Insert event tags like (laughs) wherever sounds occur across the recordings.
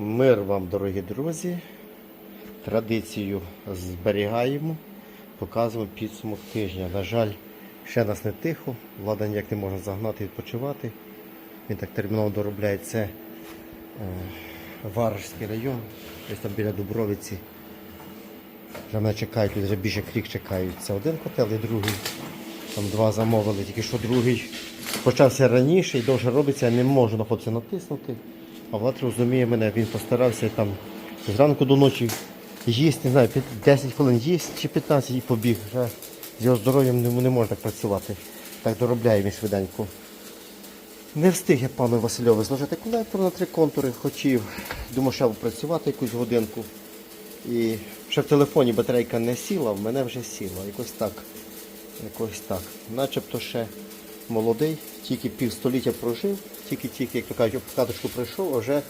Мир вам, дорогі друзі. Традицію зберігаємо, показуємо підсумок тижня. На жаль, ще нас не тихо, влада ніяк не може загнати відпочивати. Він так терміново доробляє це е, Варожський район, десь там біля Дубровиці. Вже мене чекають, вже більше як рік чекають. Це один котел і другий. Там два замовили, тільки що другий почався раніше і довше робиться, я не можу на хлопця натиснути. А Влад розуміє мене, він постарався там зранку до ночі їсть, не знаю, 10 хвилин їсть чи 15 і побіг. Вже з його здоров'ям не, не можна працювати. Так доробляє він швиденько. Не встиг я пану Васильові зложити колектор на три контури, хотів. Думав, ще працювати якусь годинку. І ще в телефоні батарейка не сіла, в мене вже сіла. Якось так. Якось так. Начебто ще молодий, тільки півстоліття прожив, тільки-тільки, як то кажуть, обкаточку прийшов, а вже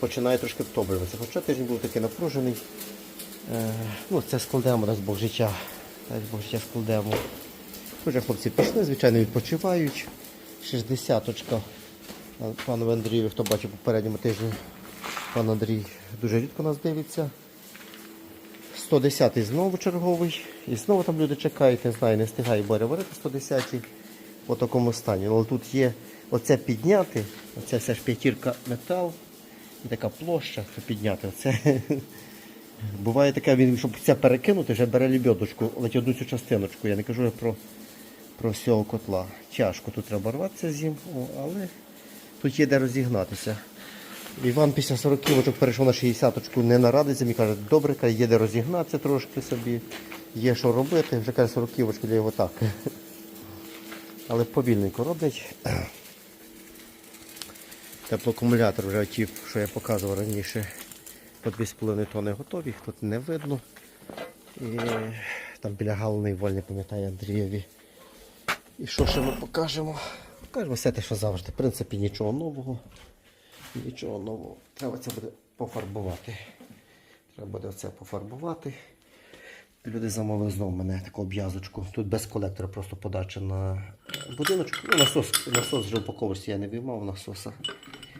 починає трошки втомлюватися. Хоча тиждень був такий напружений. Е, ну, це складемо, дасть Бог життя. Дасть Бог життя складемо. Вже хлопці пішли, звичайно, відпочивають. 60-очка. Пану Андрію, хто бачив попередньому тижні, пан Андрій дуже рідко нас дивиться. 110-й знову черговий. І знову там люди чекають, не знаю, не встигає Боря варити 110-й в такому стані. Але тут є оце підняти, оця вся ж п'ятірка метал і така площа, що підняти. Оце. (laughs) Буває таке, щоб це перекинути, вже бере лебедочку, ледь одну цю частиночку. Я не кажу про, про всього котла. Тяжко тут треба рватися зім, але тут є де розігнатися. Іван після 40 кілочок перейшов на 60-очку, не нарадиться, мені каже, добре, каже, є де розігнатися трошки собі, є що робити, вже каже 40 кілочки для його так. (laughs) Але повільненько роблять. Теплоакумулятор вже ті, що я показував раніше, по 2,5 тонни готові, їх тут не видно. І там біля галини вольний, пам'ятаю Андрієві. І що ще ми покажемо? Покажемо все те, що завжди. В принципі, нічого нового. Нічого нового. Треба це буде пофарбувати. Треба буде це пофарбувати. Люди замовили знову мене таку обв'язочку. Тут без колектора просто подача на будиночок. Ну, насос, насос вже упаковочці я не виймав насоса.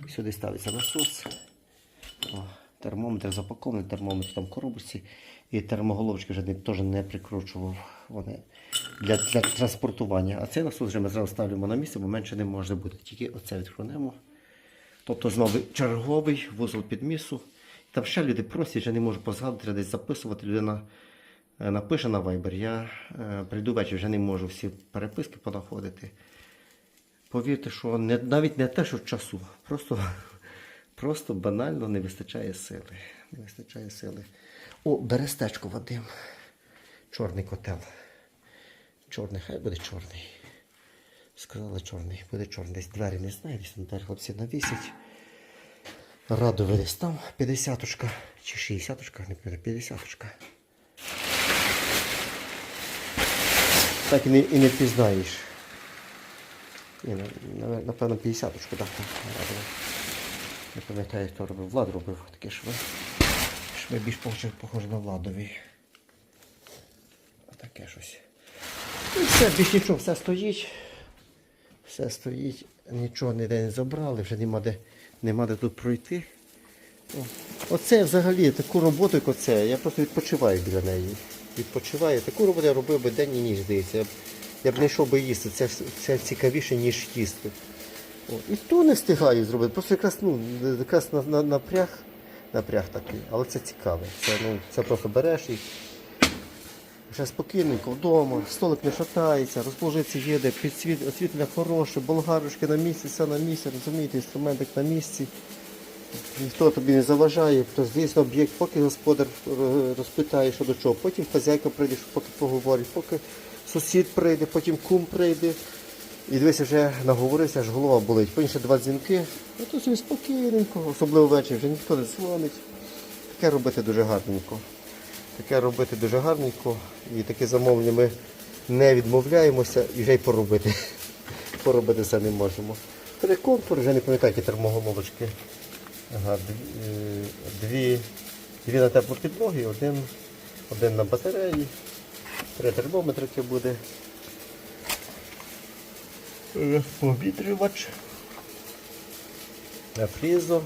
Сюди ставиться насос. О, термометр запакований, термометр там в коробочці. І термоголовочки вже не, теж не прикручував. Вони для, для транспортування. А цей насос вже ми зразу ставимо на місце, бо менше не може бути. Тільки оце відхронемо. Тобто знову черговий вузол підмісу. Там ще люди просять, я не можу позгадати, десь записувати. Людина е, напише на Viber. Я е, прийду ввечері, вже не можу всі переписки понаходити. Повірте, що не, навіть не те, що часу, просто, просто банально не вистачає сили. Не вистачає сили. О, берестечко Вадим. Чорний котел. Чорний, хай буде чорний. Сказали чорний, буде чорний. Десь двері не знаю, десь двері хлопці навісять. Радове десь там 50-очка чи 60-очка, не пам'ятаю, 50-очка. Так і не, і не впізнаєш. Ні, на- на- напевно 50-очку, так. Не пам'ятаю, хто робив. Влад робив таке шви. Шви більш похоже, на Владові. Отаке щось. І все, більш нічого, все стоїть. Все стоїть, нічого ніде не забрали, вже нема де, нема де тут пройти. Оце взагалі таку роботу, як оце, я просто відпочиваю біля неї. Відпочиваю. Таку роботу я робив би день і ніч, здається. Я б, не йшов би їсти. Це, це цікавіше, ніж їсти. О, і то не встигаю зробити. Просто якраз, ну, якраз на, на, напряг, напряг такий. Але це цікаве. Це, ну, це просто береш і вже спокійненько вдома, столик не шатається, розположиться їде, підсвіт, освітлення хороше, болгарочки на місці, все на місці, розумієте, інструментик на місці. Ніхто тобі не заважає, то звісно об'єкт, поки господар е, розпитає, що до чого, потім хазяйка прийде, поки поговорить, поки сусід прийде, потім кум прийде. І дивися, вже наговорився, аж голова болить. Потім ще два дзвінки, а то собі спокійненько, особливо ввечері, вже ніхто не дзвонить. Таке робити дуже гарненько. Таке робити дуже гарненько. І таке замовлення ми не відмовляємося і вже й поробити. (laughs) Поробити все не можемо. Три контури, вже не пам'ятаю, які термоголовочки. Ага, дві, е, дві, на теплу підлогу один, один на батареї. Три термометрики буде. Е, Повітрювач. Фрізо.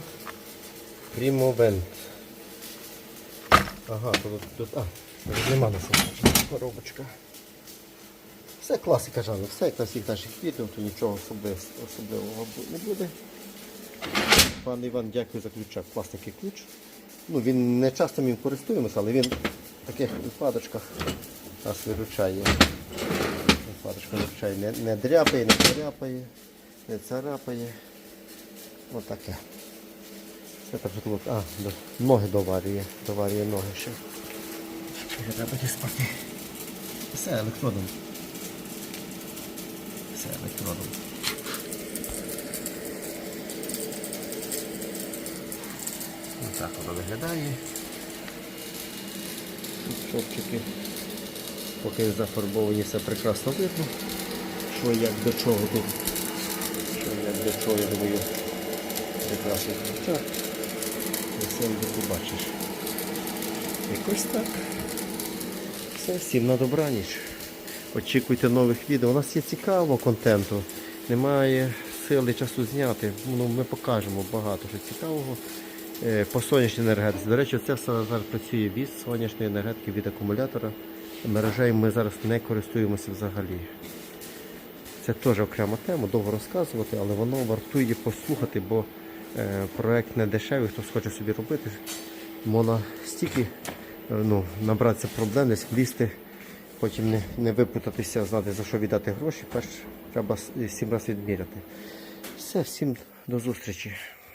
Примовент. Ага, тут, тут а, тут нема на коробочка. Все класика жанру, все як на всіх наших відео, то нічого особливого, не буде. Пан Іван, дякую за ключа. Пластикий ключ. Ну, він не часто ним користуємося, але він в таких випадочках нас виручає. Випадочка виручає. Не, не дряпає, не царапає, не царапає. Отаке. Це так тут, а, ноги доварює, доварює ноги. Ще треба діспати. Все електродом. Все електродом. Ось так воно виглядає. Тут чопчики. Поки зафарбовані все прекрасно видно. Що як до чого тут. Що як до чого, я думаю, прекрасний ключак. Все побачиш. Якось так. Все, всім на добраніч. Очікуйте нових відео. У нас є цікаво контенту. Немає сили часу зняти. Ну, ми покажемо багато що цікавого. Е, По сонячній енергетиці. До речі, це все зараз працює від сонячної енергетики, від акумулятора. Мережею ми зараз не користуємося взагалі. Це теж окрема тема, довго розказувати, але воно вартує послухати, бо е, проект не дешевий, хтось хоче собі робити. Можна стільки е, ну, набратися проблем, десь влізти, потім не, не випутатися, знати за що віддати гроші, перш треба сім разів відміряти. Все, всім до зустрічі.